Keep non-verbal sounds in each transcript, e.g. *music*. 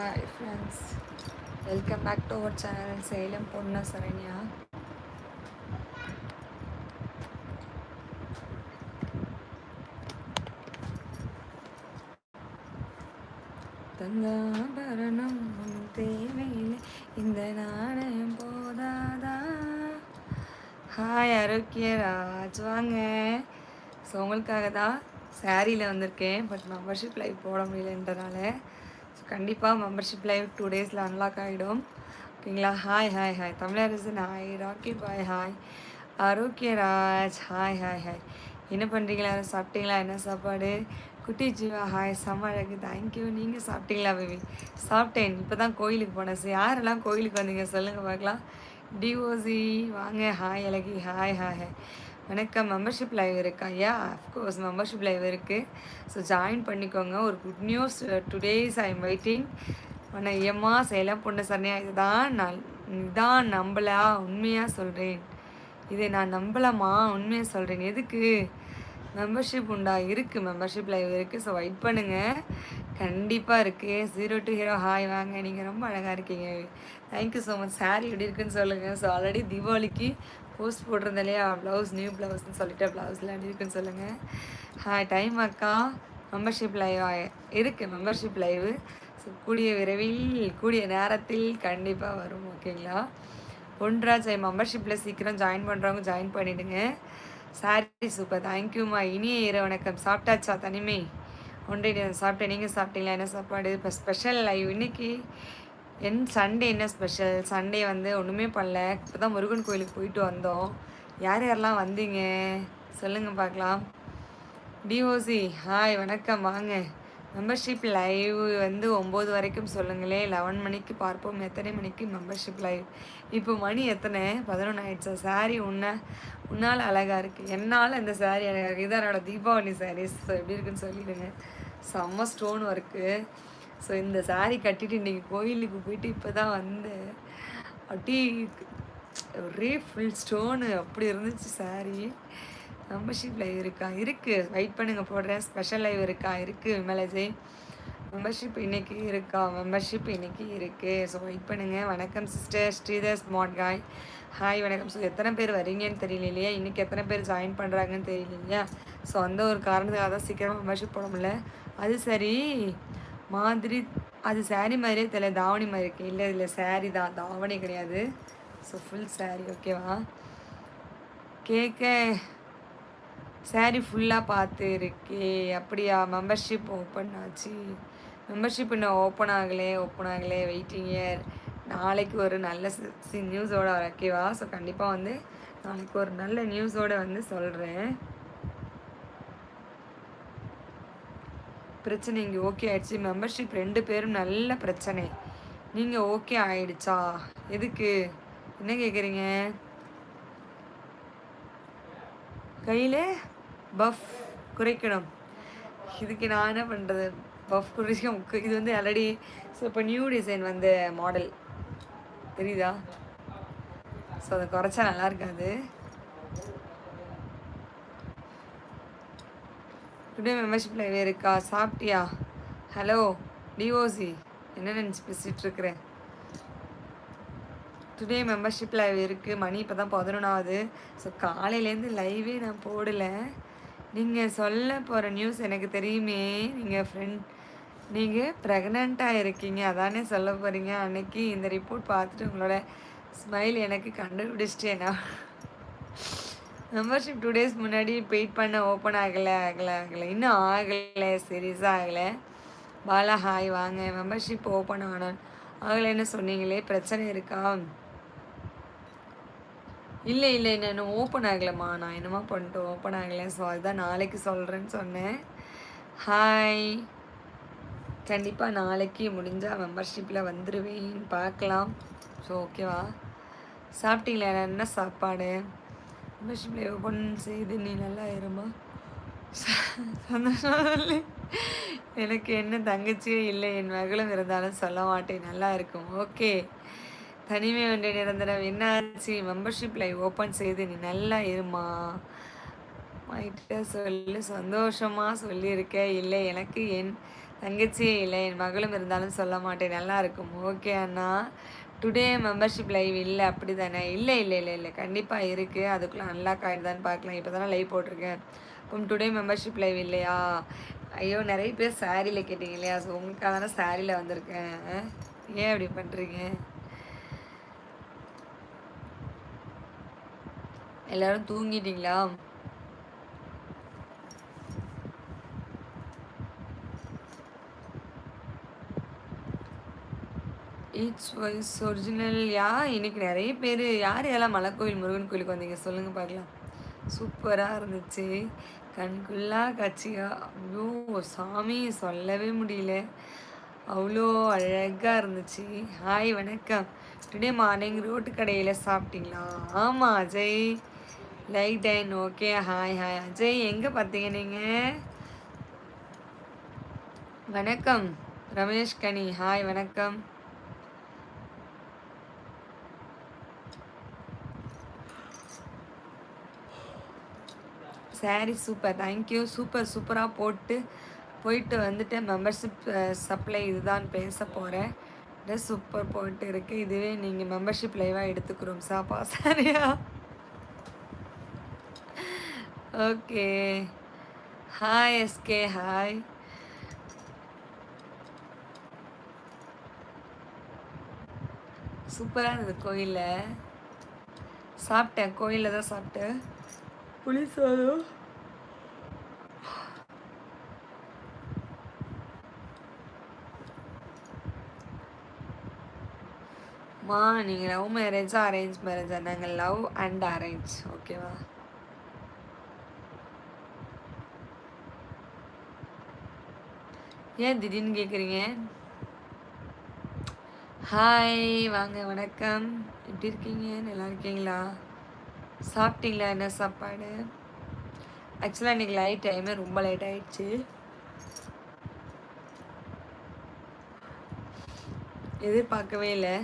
Hi friends welcome back to our channel Salem பொண்ணு சரண்யா தந்தாபரணம் உன் தேவையில் இந்த நாணயம் போதாதா? ஹாய் ஆரோக்கியராஜ் வாங்க. ஸோ உங்களுக்காக தான் சாரியில் வந்திருக்கேன் பட் மெம்பர்ஷிப் லைவ் போட முடியலன்றனால. கண்டிப்பாக மெம்பர்ஷிப் லைவ் டூ டேஸில் அன்லாக் ஆகிடும் ஓகேங்களா hi hi hi Tamilarasan. Hi Rocky bhai hi Arokiyaraj hi hi hi என்ன பண்ணுறீங்களா சாப்பிட்டீங்களா? என்ன சாப்பாடு? குட்டி ஜீவா ஹாய் செம்ம அழகு. தேங்க்யூ நீங்கள் சாப்பிட்டீங்களா பேபி சாப்பிட்டேன். இப்போ தான் கோயிலுக்கு போனேன். சார் யாரெல்லாம் கோயிலுக்கு வந்தீங்க? சொல்லுங்கள் பார்க்கலாம். டிஓசி வாங்க. ஹாய் அழகி. ஹாய் ஹாய் ஹாய் வணக்கம். மெம்பர்ஷிப் லைவ் இருக்கா? Yeah of course membership live இருக்குது ஸோ ஜாயின் பண்ணிக்கோங்க. ஒரு good news today's I am waiting ஆனால் ஐயம்மா சேலம் பொண்ணு சரணையா இதுதான் நான் இதான் நம்பலா? உண்மையாக சொல்கிறேன் இதை நான் நம்பலாமா உண்மையாக சொல்கிறேன் எதுக்கு? மெம்பர்ஷிப் உண்டா? இருக்குது மெம்பர்ஷிப் லைவ் இருக்குது ஸோ வெயிட் பண்ணுங்கள் கண்டிப்பாக இருக்குது ஜீரோ டூ ஹீரோ ஹாய் வாங்க. நீங்கள் ரொம்ப அழகாக இருக்கீங்க. தேங்க்யூ ஸோ மச் சாரி எப்படி இருக்குன்னு சொல்லுங்கள் ஸோ ஆல்ரெடி தீபாவளிக்கு போஸ்ட் போட்டிருந்தேன் இல்லையா ப்ளவுஸ் நியூ ப்ளவுஸ்னு சொல்லிட்டு ப்ளவுஸில் எப்படி இருக்குன்னு சொல்லுங்கள் ஹாய் டைம் அக்கா. மெம்பர்ஷிப் லைவ் இருக்குது மெம்பர்ஷிப் லைவு ஸோ கூடிய விரைவில் கூடிய நேரத்தில் கண்டிப்பாக வரும் ஓகேங்களா ஒன்றாஜ் மெம்பர்ஷிப்பில் சீக்கிரம் ஜாயின் பண்ணுறவங்க ஜாயின் பண்ணிவிடுங்க சாரி சூப்பர் தேங்க்யூம்மா இனிய இரு வணக்கம். சாப்பிட்டாச்சா தனிமை? ஒன்றை சாப்பிட்டேன். நீங்கள் சாப்பிட்டீங்களா? என்ன சாப்பாடு? இப்போ ஸ்பெஷல் லைவ் இன்னைக்கு. என் சண்டே என்ன ஸ்பெஷல் சண்டே வந்து ஒன்றுமே பண்ணல. இப்போ தான் முருகன் கோயிலுக்கு போயிட்டு வந்தோம். யார் யாரெல்லாம் வந்தீங்க? சொல்லுங்கள் பார்க்கலாம். டிஓசி ஹாய் வணக்கம் வாங்க. மெம்பர்ஷிப் லைவ் வந்து ஒம்பது வரைக்கும் சொல்லுங்களே. லெவன் மணிக்கு பார்ப்போம். எத்தனை மணிக்கு மெம்பர்ஷிப் லைவ் இப்போ மணி எத்தனை? பதினொன்று ஆயிடுச்சா? சாரீ உன்ன உன்னால் அழகாக இருக்குது என்னால் இந்த சாரீ அழகாக இருக்குது இதான் என்னோடய தீபாவளி சாரீஸ் எப்படி இருக்குன்னு சொல்லிடுங்க. செம்ம ஸ்டோன் ஒர்க்கு ஸோ இந்த சாரி கட்டிட்டு இன்றைக்கி கோயிலுக்கு போயிட்டு இப்போ தான் வந்தேன் அப்படி ஒரே ஃபுல் ஸ்டோனு அப்படி இருந்துச்சு சாரி மெம்பர்ஷிப் லைவ் இருக்கா? இருக்குது வெயிட் பண்ணுங்கள் போடுறேன். ஸ்பெஷல் லைவ் இருக்கா? இருக்குது விமலஜி மெம்பர்ஷிப் இன்றைக்கி இருக்கா? மெம்பர்ஷிப் இன்றைக்கி இருக்குது ஸோ வெயிட் பண்ணுங்கள் வணக்கம் சிஸ்டர் ஸ்ரீதர் ஸ்மார்ட் காய் ஹாய் வணக்கம். ஸோ எத்தனை பேர் வரீங்கன்னு தெரியல இல்லையா இன்றைக்கி எத்தனை பேர் ஜாயின் பண்ணுறாங்கன்னு தெரியல இல்லையா ஸோ அந்த ஒரு காரணத்துக்காக தான் சீக்கிரமாக மெம்பர்ஷிப் போட முடியல அது சரி. மாதிரி அது சாரி மாதிரியே தெரியல தாவணி மாதிரி இருக்குது இல்லை இல்லை சாரி தான் தாவணி கிடையாது. ஸோ ஃபுல் சாரி ஓகேவா கேட்க சாரீ ஃபுல்லாக பார்த்து இருக்கே அப்படியா? மெம்பர்ஷிப் ஓப்பன் ஆச்சு. மெம்பர்ஷிப் இன்னும் ஓப்பன் ஆகலே ஓப்பன் ஆகலே வெயிட்டிங் இயர் நாளைக்கு ஒரு நல்ல நியூஸோட ஓகேவா ஸோ கண்டிப்பாக வந்து நாளைக்கு ஒரு நல்ல நியூஸோடு வந்து சொல்கிறேன் பிரச்சனை இங்கே ஓகே ஆயிடுச்சு. மெம்பர்ஷிப் ரெண்டு பேரும் நல்ல பிரச்சனை. நீங்கள் ஓகே ஆயிடுச்சா? எதுக்கு? என்ன கேட்குறீங்க கையில் பஃப் குறைக்கணும். இதுக்கு நான் என்ன பண்ணுறது பஃப் குறைக்க இது வந்து ஆல்ரெடி ஸோ இப்போ நியூ டிசைன் வந்த மாடல் தெரியுதா? ஸோ அதை குறைச்சா நல்லா இருக்காது. டுடே மெம்பர்ஷிப் லைவ் இருக்கா? சாப்பிட்டியா? ஹலோ டிஓசி என்ன நினச்சி பேசிகிட்டு இருக்கிறேன் டுடே மெம்பர்ஷிப் லைவ் இருக்குது மணி இப்போ தான் பதினொன்றாவது ஸோ காலையிலேருந்து லைவே நான் போடலை. நீங்கள் சொல்ல போகிற நியூஸ் எனக்கு தெரியுமே. நீங்கள் ஃப்ரெண்ட் நீங்கள் ப்ரெக்னெண்ட்டாக இருக்கீங்க. அதானே சொல்ல போகிறீங்க அன்னைக்கு இந்த ரிப்போர்ட் பார்த்துட்டு உங்களோட ஸ்மைல் எனக்கு கண்டுபிடிச்சிட்டேனா? மெம்பர்ஷிப் டூ டேஸ் முன்னாடி வெயிட் பண்ண ஓப்பன் ஆகலை ஆகலை ஆகலை. இன்னும் ஆகலை சீரியஸாக ஆகலை. பாலா ஹாய் வாங்க. மெம்பர்ஷிப் ஓப்பன் ஆனால் ஆகலைன்னு சொன்னீங்களே? பிரச்சனை இருக்கா? இல்லை இல்லை என்ன ஓப்பன் ஆகலைம்மா. நான் என்னமா பண்ணிட்டு ஓப்பன் ஆகலை. ஸோ அதுதான் நாளைக்கு சொல்கிறேன்னு சொன்னேன். ஹாய் கண்டிப்பாக நாளைக்கு முடிஞ்சால் மெம்பர்ஷிப்பில் வந்துடுவேன் பார்க்கலாம். ஸோ ஓகேவா சாப்பிட்டீங்களா? என்ன சாப்பாடு? மெம்பர்ஷிப்பில் ஓப்பன் செய்து நீ நல்லா இருமா? சந்தோஷம் எனக்கு என்ன தங்கச்சியே இல்லை என் மகளும் இருந்தாலும் சொல்ல மாட்டேன் நல்லா இருக்கும். ஓகே. தனிமை ஒன்றை நிரந்தரம். என்னாச்சு மெம்பர்ஷிப் லைவ் ஓப்பன் செய்து நீ நல்லா இருமா? மைட்ட சொல்லி சந்தோஷமாக சொல்லியிருக்க. இல்லை எனக்கு என் தங்கச்சியே இல்லை என் மகளும் இருந்தாலும் சொல்ல மாட்டேன் நல்லா இருக்கும். ஓகே அண்ணா. டுடே மெம்பர்ஷிப் லைவ் இல்லை அப்படி தானே இல்லை இல்லை இல்லை இல்லை. கண்டிப்பாக இருக்குது அதுக்குள்ளே அன்லாக் ஆகிடுதான்னு பார்க்கலாம். இப்போ தானே லைவ் போட்டிருக்கேன். இப்போ டுடே மெம்பர்ஷிப் லைவ் இல்லையா? ஐயோ நிறைய பேர் சாரியில் கேட்டிங்க இல்லையா? ஸோ உங்களுக்காக தானே சாரியில் வந்திருக்கேன். ஏன் அப்படி பண்ணுறீங்க எல்லோரும் தூங்கிட்டீங்களா? ஈச் வாய்ஸ் ஒரிஜினல் யா இன்றைக்கி நிறைய பேர் யார் எல்லாம் மலைக்கோவில் முருகன் கோயிலுக்கு வந்தீங்க? சொல்லுங்கள் பார்க்கலாம் சூப்பராக இருந்துச்சு. கண்குள்ளா காட்சியா? ஐயோ சாமி சொல்லவே முடியல. அவ்வளோ அழகாக இருந்துச்சு. ஹாய் வணக்கம். டுடே மார்னிங் ரோட்டு கடையில் சாப்பிட்டீங்களா? ஆமாம் அஜய். லைக் டைன் ஓகே ஹாய் ஹாய் அஜய் எங்கே பார்த்தீங்க நீங்கள் வணக்கம். ரமேஷ் கனி. ஹாய் வணக்கம். சாரி சூப்பர் தேங்க்யூ சூப்பர் சூப்பராக போட்டு போயிட்டு வந்துட்டு மெம்பர்ஷிப் சப்ளை இதுதான் பேச போகிறேன் ட்ரெஸ் சூப்பர் போயிட்டு இருக்கு. இதுவே நீங்கள் மெம்பர்ஷிப் லைவாக எடுத்துக்கிறோம். சாப்பா சரியா? ஓகே ஹாய் எஸ்கே ஹாய் சூப்பராக இருந்தது கோயிலில். சாப்பிட்டேன். கோயிலில் தான் சாப்பிட்டேன் புளி சாதம் மா நீங்கள் லவ் மேரேஜா அரேஞ்ச் மேரேஜா நாங்கள் லவ் அண்ட் அரேஞ்ச் ஓகேவா ஏன் திடீர்னு கேட்குறீங்க ஹாய் வாங்க வணக்கம். எப்படி இருக்கீங்க? நல்லா இருக்கீங்களா? சாப்பிட்டீங்களா என்ன சாப்பாடு? ஆக்சுவலாக இன்றைக்கி லைட் டைமே ரொம்ப லேட் ஆயிடுச்சு. எதிர்பார்க்கவே இல்லை.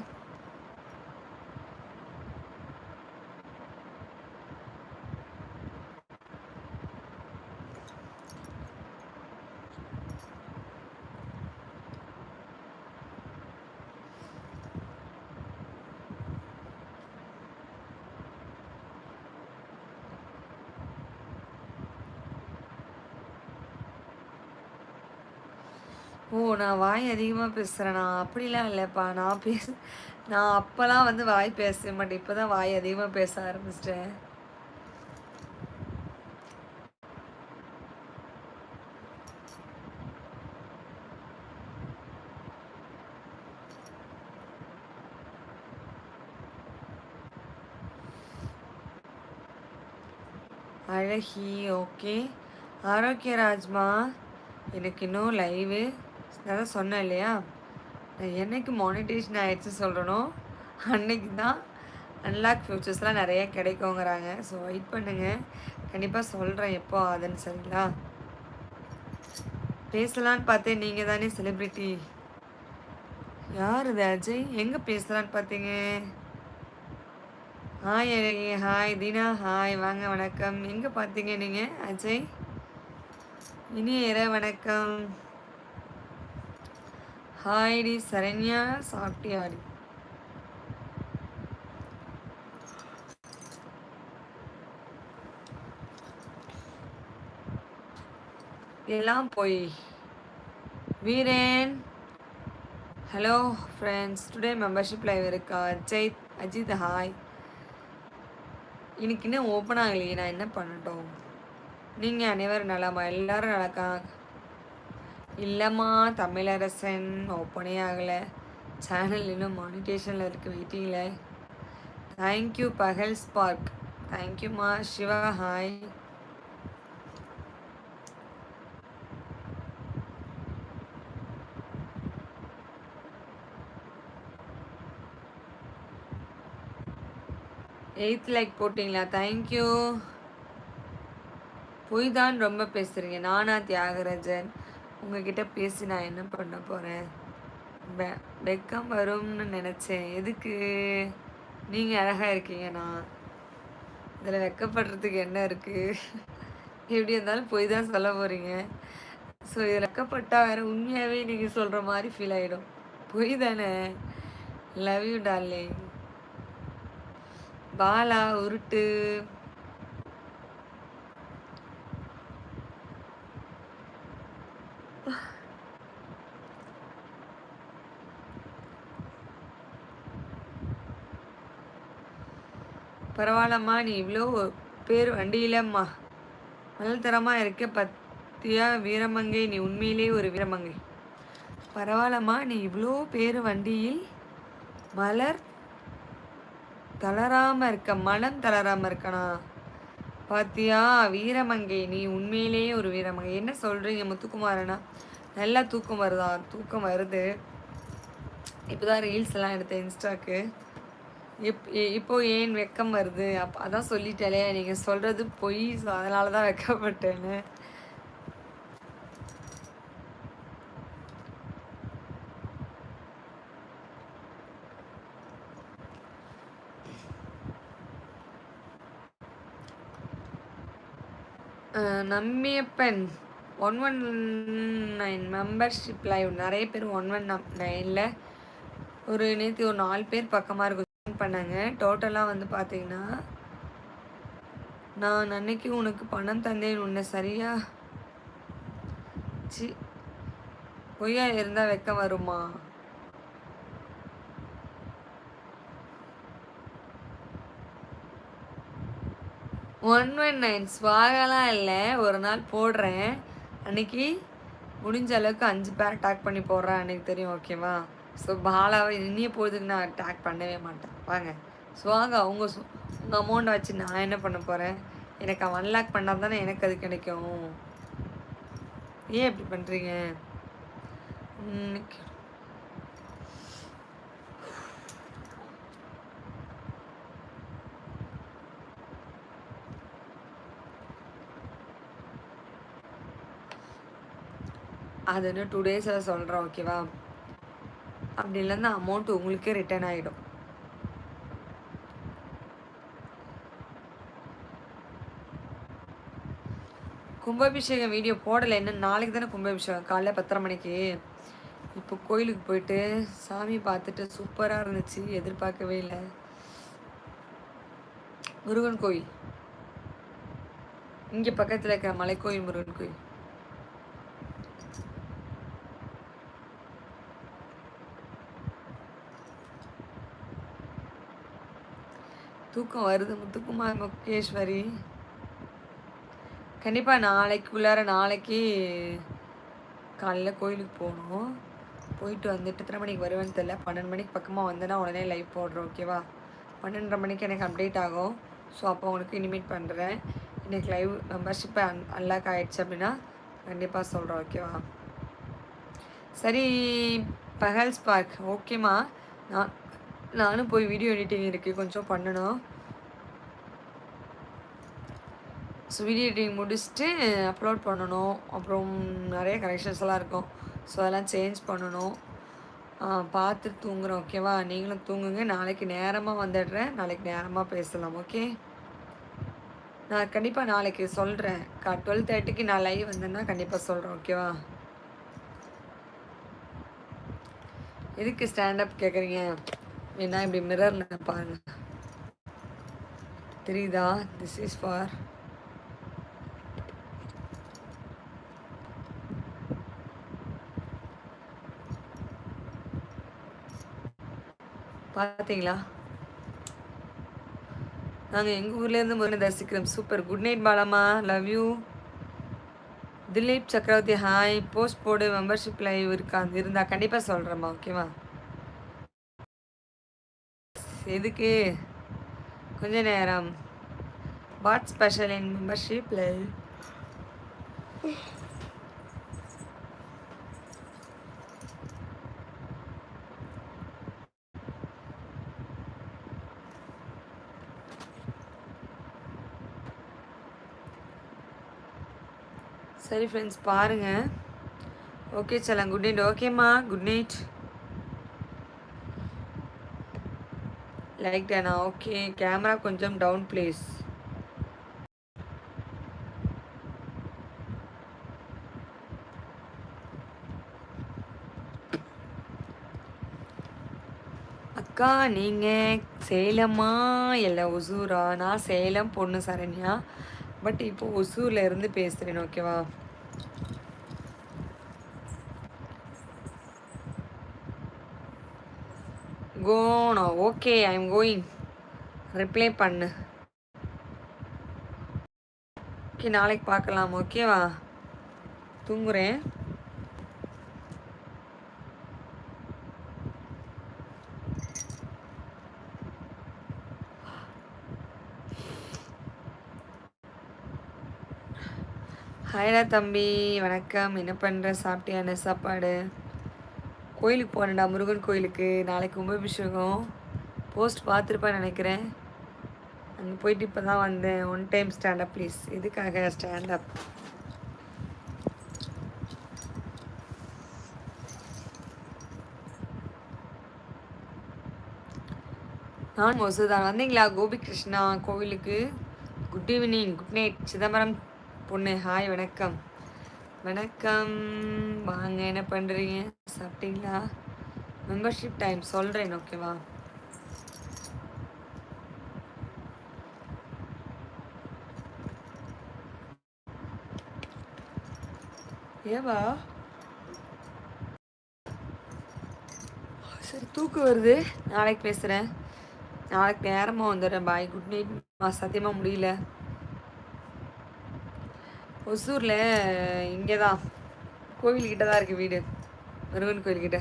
நான் வாய் அதிகமாக பேசுகிறேனா அப்படிலாம் இல்லைப்பா. நான் பேச நான் அப்போல்லாம் வந்து வாய் பேச மாட்டேன். இப்போ தான் வாய் அதிகமாக பேச ஆரம்பிச்சிட்டேன். அழகி ஓகே ஆரோக்கிய ராஜ்மா எனக்கு இன்னும் லைவு அதான் சொன்னேன் இல்லையா? நான் என்னைக்கு மானிட்டேஷன் ஆகிடுச்சு சொல்கிறனோ அன்னைக்கு தான் அன்லாக் ஃபியூச்சர்ஸ்லாம் நிறைய கிடைக்குங்கிறாங்க. ஸோ வெயிட் பண்ணுங்கள் கண்டிப்பாக சொல்கிறேன் எப்போ ஆகுதுன்னு சரிங்களா? பேசலான்னு பார்த்தேன். நீங்கள் தானே செலிப்ரிட்டி யார் இது அஜய்? எங்கே பேசலான்னு பார்த்தீங்க? Hi hi Dheena. ஹாய் வாங்க வணக்கம். எங்கே பார்த்தீங்க நீங்கள் அஜய்? இனி இர வணக்கம். ஹாய்டி சரண்யா சாப்பிட்டியாடி? எல்லாம் போய். வீரேன். Hello friends today membership live இருக்கா? அஜய் அஜித் ஹாய் இன்னைக்கு இன்னும் ஓப்பன் ஆகலையே. நான் என்ன பண்ணட்டும்? நீங்கள் அனைவரும் நலமா? எல்லாரும் நடக்கா இல்லைம்மா தமிழரசன் ஓப்பனே ஆகலை. சேனல் இன்னும் மானிட்டேஷனில் இருக்குது வெயிட்டிங்கில் தேங்க்யூ பகல் ஸ்பார்க் தேங்க்யூம்மா சிவா ஹாய் எயித் லைக் போட்டிங்களா? தேங்க்யூ பொய் தான் ரொம்ப பேசுகிறீங்க நானா தியாகராஜன். உங்ககிட்ட பேசி நான் என்ன பண்ண போகிறேன் வெக்கம் வரும்னு நினச்சேன். எதுக்கு? நீங்கள் அழகாக இருக்கீங்கண்ணா இதில் வெக்கப்படுறதுக்கு என்ன இருக்குது எப்படி இருந்தாலும் போய் தான் சொல்ல போகிறீங்க ஸோ இதில் வெக்கப்பட்டால் வேறு உண்மையாகவே நீங்கள் சொல்கிற மாதிரி ஃபீல் ஆகிடும் பொய் தானே. லவ் யூ டார்லிங் பாலா உருட்டு. பரவாயில்லம்மா நீ இவ்வளோ பேர் வண்டியிலம்மா. முதல் தரமாக இருக்க பத்தியா வீரமங்கை. நீ உண்மையிலே ஒரு வீரமங்கை. பரவாயில்லம்மா நீ இவ்வளோ பேர் வண்டியில் மலர் தளராமல் இருக்க மனம் தளராமல் இருக்கணா பாத்தியா வீரமங்கை நீ உண்மையிலேயே ஒரு வீரமங்கை. என்ன சொல்கிறீங்க முத்துக்குமாரனா? நல்லா தூக்கம் வருதா? தூக்கம் வருது. இப்போ தான் ரீல்ஸ் எல்லாம் எடுத்தேன் இன்ஸ்டாக்கு. இப் இப்போ ஏன் வெக்கம் வருது? அப் அதான் சொல்லிட்டேலே நீங்கள் சொல்கிறது பொய் ஸோ அதனால தான் வெக்கப்பட்டேன்னு. Nammiyappan one one nine membership live நிறைய பேர் ஒன் ஒன் நைனில் ஒரு நேற்று ஒரு நாலு பேர் பக்கமாக இருக்கும் பண்ணாங்க. டோட்டலாக வந்து பார்த்தீங்கன்னா நான் அன்னைக்கு உனக்கு பணம் தந்தேன். உன்னை சரியா சி பொய்யா இருந்தால் வெக்க வருமா? ஒன் ஒன் நைன் ஸ்வாகலாம் இல்லை. ஒரு நாள் போடுறேன். அன்னைக்கு முடிஞ்ச அளவுக்கு அஞ்சு பேர் டேக் பண்ணி போடுறேன். அன்றைக்கி தெரியும் ஓகேவா ஸோ பாலாவை இனிய பொழுதுக்கு நான் டேக் பண்ணவே மாட்டேன். வாங்க. சுவாங்க அவங்க உங்கள் அமௌண்ட்டை வச்சு நான் என்ன பண்ண போகிறேன் எனக்கு ஒன் லேக் பண்ணால் தானே எனக்கு அது கிடைக்கும். ஏன் இப்படி பண்ணுறீங்க அது இன்னும் டூ டேஸில் சொல்கிறேன் ஓகேவா அப்படி இல்லைன்னா அமௌண்ட் உங்களுக்கே ரிட்டர்ன் ஆகிடும் கும்பாபிஷேகம் வீடியோ போடலை. என்ன நாளைக்கு தானே கும்பாபிஷேகம்? காலைல பத்தரை மணிக்கு. இப்போ கோயிலுக்கு போயிட்டு சாமி பார்த்துட்டு சூப்பராக இருந்துச்சு. எதிர்பார்க்கவே இல்லை. முருகன் கோயில். இங்கே பக்கத்தில் இருக்கிற மலைக்கோயில் முருகன் கோயில். தூக்கம் வருது. முத்துக்குமார் முகேஸ்வரி கண்டிப்பாக நாளைக்குள்ளார நாளைக்கு காலையில் கோயிலுக்கு போகணும். போயிட்டு வந்துட்டு எத்தனை மணிக்கு வருவேன்னு தெரில பன்னெண்டு மணிக்கு பக்கமாக வந்தேன்னா உடனே லைவ் போடுறோம் ஓகேவா பன்னெண்டரை மணிக்கு எனக்கு அப்டேட் ஆகும். ஸோ அப்போ உனக்கு இனிமேட் பண்ணுறேன் எனக்கு லைவ் மெம்பர்ஷிப்பை அன் அன்லாக் ஆகிடுச்சு அப்படின்னா கண்டிப்பாக சொல்கிறோம் ஓகேவா சரி பகல்ஸ் பார்க் ஓகேம்மா நான் நானும் போய் வீடியோ எடிட்டிங் இருக்குது கொஞ்சம் பண்ணணும். ஸோ வீடியோ எடிட்டிங் முடிச்சுட்டு அப்லோட் பண்ணணும். அப்புறம் நிறைய கரெக்ஷன்ஸ் எல்லாம் இருக்கும். ஸோ அதெல்லாம் சேஞ்ச் பண்ணணும். பார்த்து தூங்குறோம் ஓகேவா நீங்களும் தூங்குங்க. நாளைக்கு நேரமாக வந்துடுறேன். நாளைக்கு நேரமாக பேசலாம் ஓகே நான் கண்டிப்பாக நாளைக்கு சொல்கிறேன் கா டுவெல் தேர்ட்டிக்கு நான் லைவ் வந்தேன்னா கண்டிப்பாக சொல்கிறேன் ஓகேவா எதுக்கு ஸ்டாண்டப் கேட்குறீங்க என்ன இப்படி மிரரில் பாருங்கள் தெரியுதா? திஸ் இஸ் ஃபார் பார்த்தீங்களா நாங்கள் எங்கள் ஊர்லேருந்து முதல்ல தரிசிக்கிறோம். Super good night பாலாமா love you Dileep Chakravarthy hi post போடு. மெம்பர்ஷிப் லைவ் இருக்கா. இருந்தால் கண்டிப்பாக சொல்கிறேம்மா ஓகேவா எதுக்கு? கொஞ்ச நேரம். What special in membership live சரி ஃப்ரெண்ட்ஸ் பாருங்கள் ஓகே சலம் குட் நைட் ஓகேம்மா குட் நைட் லைக் டேனா ஓகே கேமரா கொஞ்சம் டவுன் ப்ளீஸ் அக்கா நீங்கள் சேலமா? இல்லை ஒசூரா நான் சேலம் பொண்ணு சரண்யா. பட் இப்போ ஒசூரில் இருந்து பேசுகிறேன் ஓகேவா? Gonna okay I am going reply பண்ணு. ஓகே நாளைக்கு பார்க்கலாம் ஓகேவா? தூங்குறேன். ஹாய்டா தம்பி வணக்கம். என்ன பண்ணுற சாப்பிட்டியா? என்ன சாப்பாடு? கோயிலுக்கு போனேன்டா முருகன் கோயிலுக்கு. நாளைக்கு கும்பாபிஷேகம். போஸ்ட் பார்த்துருப்பேன் நினைக்கிறேன். அங்கே போயிட்டு இப்போ தான் வந்தேன் one time stand up please இதுக்காக ஸ்டாண்டப் நான் மொசுதான் வந்தீங்களா? கோபி கிருஷ்ணா கோவிலுக்கு? Good evening good night Chidambaram பொண்ணு ஹாய் வணக்கம். வணக்கம். வாங்க என்ன பண்ணுறீங்க சாப்பிட்டீங்களா? மெம்பர்ஷிப் டைம் சொல்கிறேன் ஓகேவா ஏவா? சரி தூக்கம் வருது. நாளைக்கு பேசுகிறேன் நாளைக்கு நேரமாக வந்துடுறேன் பாய் குட் நைட் சத்தியமாக முடியல. ஒசூரில் இங்கே தான் கோவில்கிட்ட தான் இருக்குது வீடு. முருகன் கோயில்கிட்ட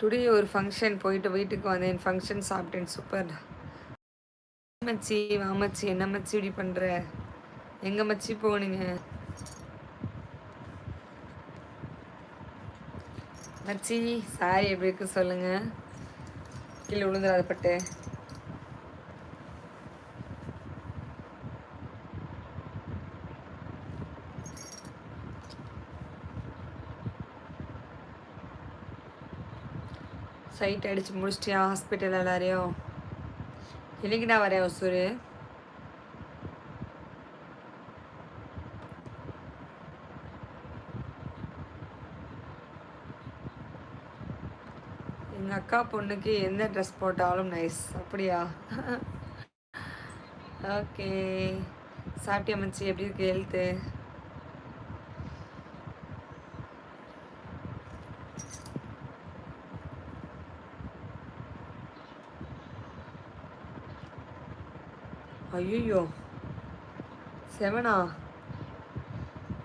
டுடே ஒரு ஃபங்க்ஷன் போயிட்டு வீட்டுக்கு வந்தேன். ஃபங்க்ஷன் சாப்பிட்டேன். சூப்பர் மச்சி வாமச்சி என்ன மச்சி இப்படி பண்ணுற எங்கே மச்சி போனீங்க? மச்சி சாரி எப்படி இருக்கு சொல்லுங்கள் கீழே விழுந்துடாத பட்டு. சைட் அடித்து முடிச்சிட்டியா? ஹாஸ்பிட்டல் எல்லாரையும்? இன்னைக்கு நான் வரேன் ஒசூர்? எங்கள் அக்கா பொண்ணுக்கு எந்த ட்ரெஸ் போட்டாலும் நைஸ் அப்படியா? *laughs* ஓகே சாப்பிட்டியா மச்சி எப்படி இருக்கு ஹெல்த்து ஐயோ செவனா?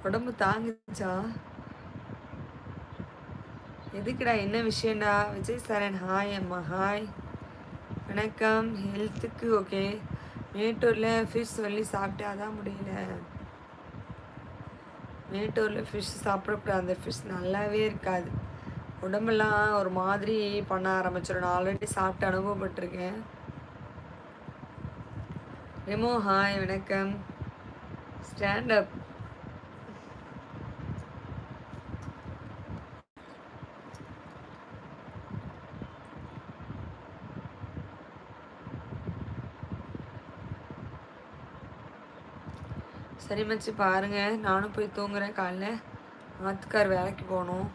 உடம்பு தாங்குச்சா? எதுக்குடா என்ன விஷயம்டா? விஜய் சரண் ஹாய் அம்மா ஹாய் வணக்கம். ஹெல்த்துக்கு ஓகே. மேட்டூரில் ஃபிஷ் சொல்லி சாப்பிட்டா தான் முடியல. மேட்டூரில் ஃபிஷ் சாப்பிடக்கூடாது. அந்த ஃபிஷ் நல்லாவே இருக்காது. உடம்பெல்லாம் ஒரு மாதிரி பண்ண ஆரம்பிச்சிடும் நான் ஆல்ரெடி சாப்பிட்டு அனுபவப்பட்டிருக்கேன். விமோ ஹாய் வணக்கம். ஸ்டாண்ட் அப் சரி மச்சி பாருங்க. நானும் போய் தூங்குறேன் காலைல. ஆத்துக்கார் வேலைக்கு போகணும்.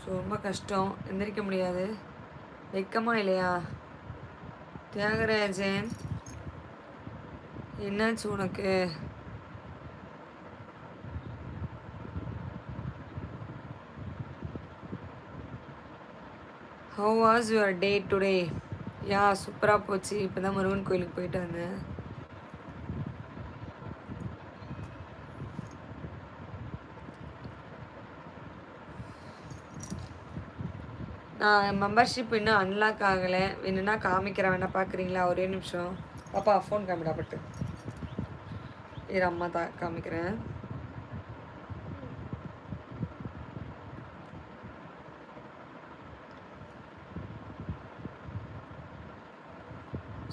ஸோ ரொம்ப கஷ்டம். எந்திரிக்க முடியாது. வெக்கமா இல்லையா? தியாகராஜன். என்னாச்சு உனக்கு? How was your day today yeah சூப்பராக போச்சு. இப்போ தான் முருகன் கோயிலுக்கு போயிட்டு வந்தேன். நான் மெம்பர்ஷிப் இன்னும் அன்லாக் ஆகலை. என்னென்னா காமிக்கிறேன். வேணா பார்க்குறீங்களா ஒரே நிமிஷம். பாப்பா ஃபோன் காமிடா பட்டு. இரு அம்மா தான் காமிக்கிறேன்.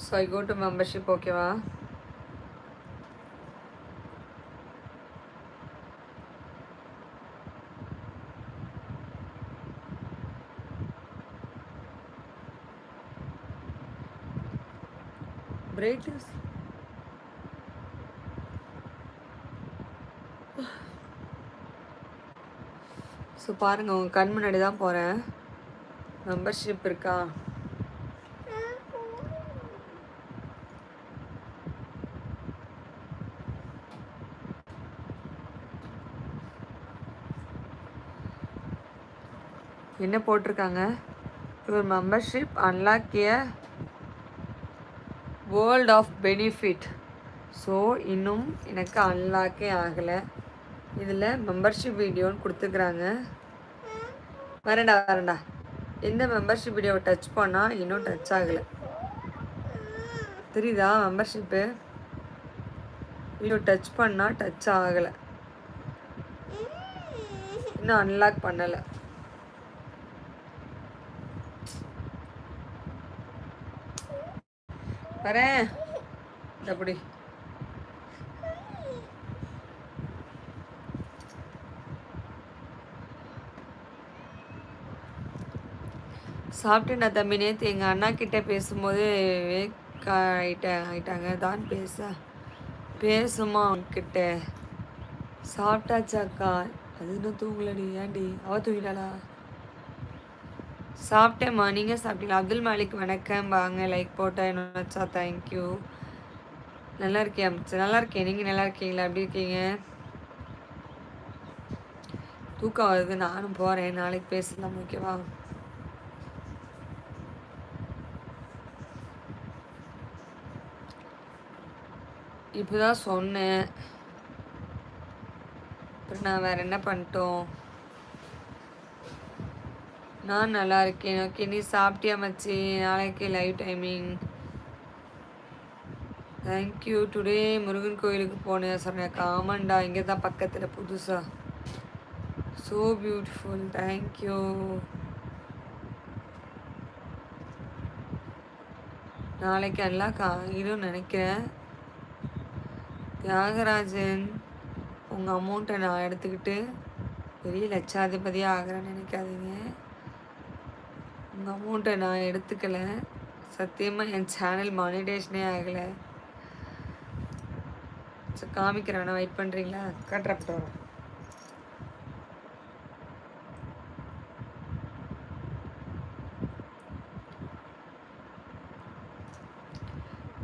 So I go to membership ஓகேவா brightness ஸோ பாருங்கள் உங்கள் கண் முன்னாடி தான் போகிறேன் மெம்பர்ஷிப் இருக்கா? என்ன போட்டிருக்காங்க? Your membership unlock a world of benefit so இன்னும் எனக்கு அன்லாக்கே ஆகலை. இதில் மெம்பர்ஷிப் வீடியோன்னு கொடுத்துக்கிறாங்க வரேன்டா வரேன்டா. எந்த மெம்பர்ஷிப் வீடியோவை டச் பண்ணால் இன்னும் டச் ஆகலை. தெரியுதா மெம்பர்ஷிப்பு வீடியோ டச் பண்ணால் டச் ஆகலை. இன்னும் அன்லாக் பண்ணலை. வரேன். அப்படி சாப்பிட்டேன்டா தம்பி நேற்று எங்கள் அண்ணா கிட்டே பேசும்போது வேக்கா ஆகிட்ட ஆகிட்டாங்க தான் பேச பேசுமா அவன்கிட்ட சாப்பிட்டாச்சாக்கா? அது இன்னும் தூங்கலடி ஏன்டி? அவ தூங்கிட்டாளா? சாப்பிட்டேம்மா நீங்கள் சாப்பிட்டீங்களா? அப்துல் மாலிக் வணக்கம் வாங்க லைக் போட்டா என்ன வச்சா தேங்க்யூ நல்லா இருக்கேன் நல்லா இருக்கேன். நீங்கள் நல்லா இருக்கீங்களா? எப்படி இருக்கீங்க? தூக்கம் வருது. நானும் போகிறேன் நாளைக்கு பேசலாம் ஓகேவா இப்போ தான் சொன்னேன். அப்புறம் நான் வேறு என்ன பண்ணிட்டோம்? நான் நல்லா இருக்கேன். ஓகே நீ சாப்பிட்டியா மச்சி? நாளைக்கு live timing thank you today Murugan கோயிலுக்கு போனேன். சொன்னேன் ஆமாண்டா இங்கே தான் பக்கத்தில் புதுசாக ஸோ பியூட்டிஃபுல் தேங்க்யூ நாளைக்கு எல்லாம் காயிடும் நினைக்கிறேன். தியாகராஜன் உங்கள் அமௌண்ட்டை நான் எடுத்துக்கிட்டு பெரிய லட்சாதிபதியாக ஆகிறேன்னு நினைக்காதீங்க. உங்கள் அமௌண்ட்டை நான் எடுத்துக்கலை. சத்தியமாக என் சேனல் மானிடேஷனே ஆகலை. ஸோ காமிக்கிறேன். வேணா வெயிட் பண்ணுறீங்களா கட்டுறப்பட்டு வரோம்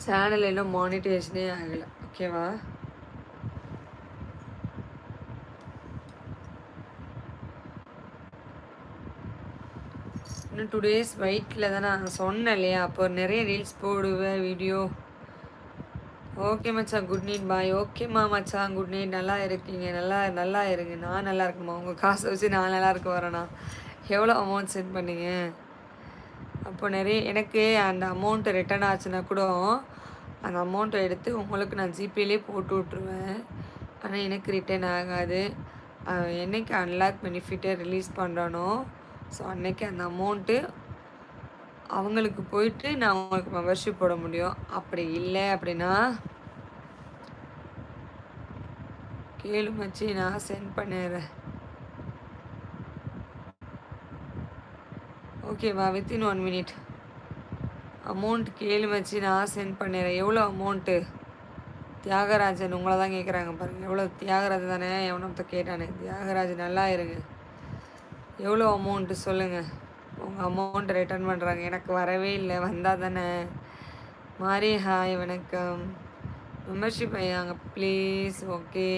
சேனல் இன்னும் மானிட்டேஷனே ஆகலை. ஓகேவா? இன்னும் டூ டேஸ் வெயிட்டில் தான் நான் சொன்னேன் இல்லையா? அப்போ நிறைய ரீல்ஸ் போடுவேன் வீடியோ ஓகே மச்சான் குட் நைட் பாய் ஓகேம்மா மச்சான் குட் நைட் நல்லா இருக்கீங்க நல்லா நல்லா இருங்க. நான் நல்லா இருக்குமா உங்கள் காசை வச்சு நான் நல்லா இருக்க வரேண்ணா எவ்வளோ அமௌண்ட் சென்ட் பண்ணீங்க? அப்போ நிறைய எனக்கு அந்த அமௌண்ட்டு ரிட்டர்ன் ஆச்சுன்னா கூட அந்த அமௌண்ட்டை எடுத்து உங்களுக்கு நான் ஜிபேலே போட்டு விட்ருவேன் ஆனால் எனக்கு ரிட்டர்ன் ஆகாது. என்னைக்கு அன்லாக் பெனிஃபிட்டை ரிலீஸ் பண்ணுறானோ ஸோ அன்னைக்கு அந்த அமௌண்ட்டு அவங்களுக்கு போயிட்டு நான் அவங்களுக்கு மெம்பர்ஷிப் போட முடியும். அப்படி இல்லை அப்படின்னா கேளு மச்சி நான் சென்ட் பண்ணிடுறேன். ஓகேவா வித்தின் ஒன் மினிட் அமௌண்ட் கேளு வச்சு நான் சென்ட் பண்ணிடுறேன். எவ்வளோ அமௌண்ட்டு தியாகராஜன் உங்களை தான் கேட்குறாங்க பாருங்கள் எவ்வளோ தியாகராஜன் தானே? எவனத்தை கேட்டானே? தியாகராஜன் நல்லா இருங்க. எவ்வளோ அமௌண்ட்டு சொல்லுங்கள் உங்கள் அமௌண்ட் ரிட்டர்ன் பண்ணுறாங்க எனக்கு வரவே இல்லை. வந்தால் தானே. மாரி ஹாய் வணக்கம் மெம்பர்ஷிப் ஐயாங்க ப்ளீஸ் ஓகே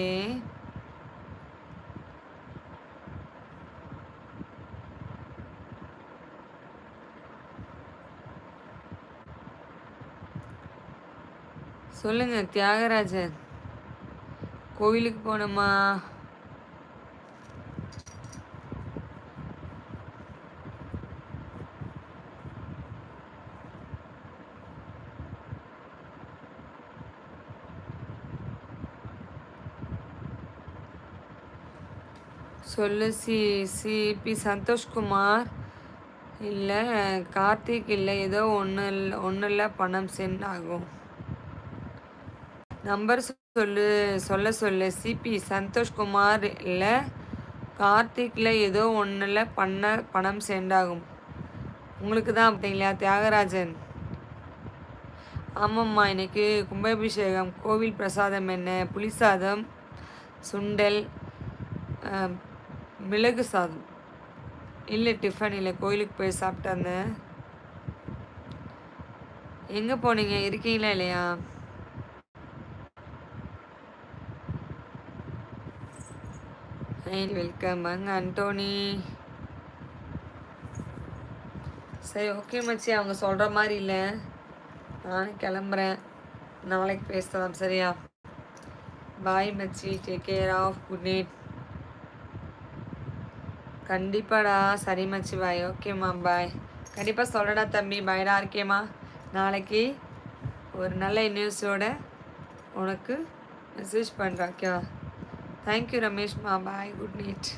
சொல்லுங்க தியாகராஜன் கோவிலுக்கு போனோமா சொல்லு சி சிபி சந்தோஷ்குமார். இல்லை கார்த்திக் இல்லை ஏதோ ஒன்று ஒன்றில் பணம் சென்ட் ஆகும். நம்பர் சொல்லு சொல்ல சொல்லு. சிபி சந்தோஷ்குமார் இல்லை கார்த்திக்கில் ஏதோ ஒன்றில் பண்ண பணம் சென்ட் ஆகும் உங்களுக்கு தான் அப்படிங்களா தியாகராஜன். ஆமாம்மா இன்னைக்கு கும்பாபிஷேகம். கோவில் பிரசாதம் என்ன? புளி சாதம் சுண்டல் மிளகு சாதம். இல்லை டிஃபன் இல்லை. கோயிலுக்கு போய் சாப்பிட்டு வந்தேன். எங்கே போனீங்க? இருக்கீங்களா இல்லையா? வெல்கம் வாங்க அண்டோனி சரி ஓகே மச்சி அவங்க சொல்கிற மாதிரி இல்லை. நானும் கிளம்புறேன். நாளைக்கு பேசலாம் சரியா? பாய் மச்சி. Take care of good night கண்டிப்பாடா. சரி மச்சி பாய் ஓகேம்மா பாய் கண்டிப்பாக சொல்லடா தம்பி. பாய்டா இருக்கேம்மா நாளைக்கு ஒரு நல்ல நியூஸோட உனக்கு மெசேஜ் பண்ணுறேன் ஓகேவா தேங்க்யூ ரமேஷ்மா பாய் குட் நைட்